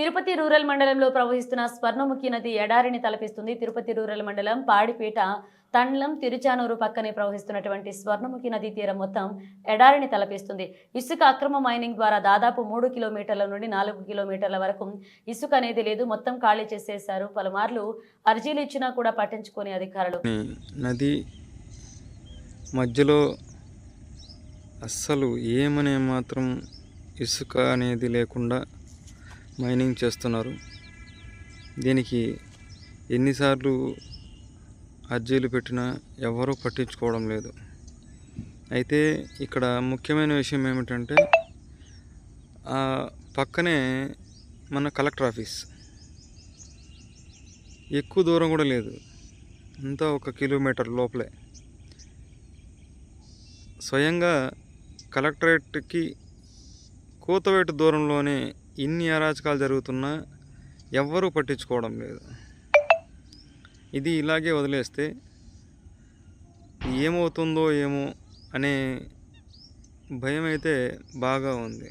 Tirupati rural మండలంలో ప్రవహిస్తున్న స్వర్ణముఖి నది ఎడారిని తలపిస్తుంది. తిరుపతి రూరల్ మండలం పాడిపేట తండ్లం తిరుచానూరు పక్కనే ప్రవహిస్తున్నటువంటి స్వర్ణముఖి నదీ తీరం మొత్తం ఎడారిని తలపిస్తుంది. ఇసుక అక్రమ మైనింగ్ ద్వారా దాదాపు మూడు కిలోమీటర్ల నుండి నాలుగు కిలోమీటర్ల వరకు ఇసుక అనేది లేదు. మొత్తం ఖాళీ చేసేశారు. పలుమార్లు అర్జీలు ఇచ్చినా కూడా పట్టించుకునే అధికారులు. నది మధ్యలో అస్సలు ఏమనే మాత్రం ఇసుక అనేది లేకుండా మైనింగ్ చేస్తున్నారు. దీనికి ఎన్నిసార్లు అర్జీలు పెట్టినా ఎవరూ పట్టించుకోవడం లేదు. అయితే ఇక్కడ ముఖ్యమైన విషయం ఏమిటంటే ఆ పక్కనే మన కలెక్టర్ ఆఫీస్. ఎక్కువ దూరం కూడా లేదు. అంతా ఒక కిలోమీటర్ లోపలే. స్వయంగా కలెక్టరేట్కి కూతవేటు దూరంలోనే ఇన్ని అరాచకాలు జరుగుతున్నా ఎవ్వరూ పట్టించుకోవడం లేదు. ఇది ఇలాగే వదిలేస్తే ఏమవుతుందో ఏమో అనే భయం అయితే బాగా ఉంది.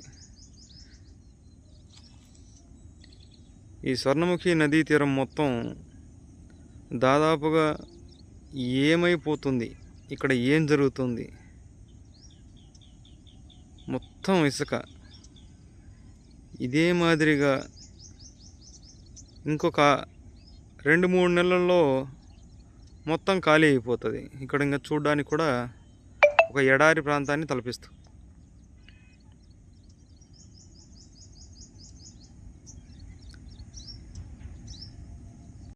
ఈ స్వర్ణముఖి నదీ తీరం మొత్తం దాదాపుగా ఏమైపోతుంది? ఇక్కడ ఏం జరుగుతుంది? మొత్తం ఇసుక. ఇదే మాదిరిగా ఇంకొక రెండు మూడు నెలల్లో మొత్తం ఖాళీ అయిపోతుంది. ఇక్కడ ఇంకా చూడడానికి కూడా ఒక ఎడారి ప్రాంతాన్ని తలపిస్తుంది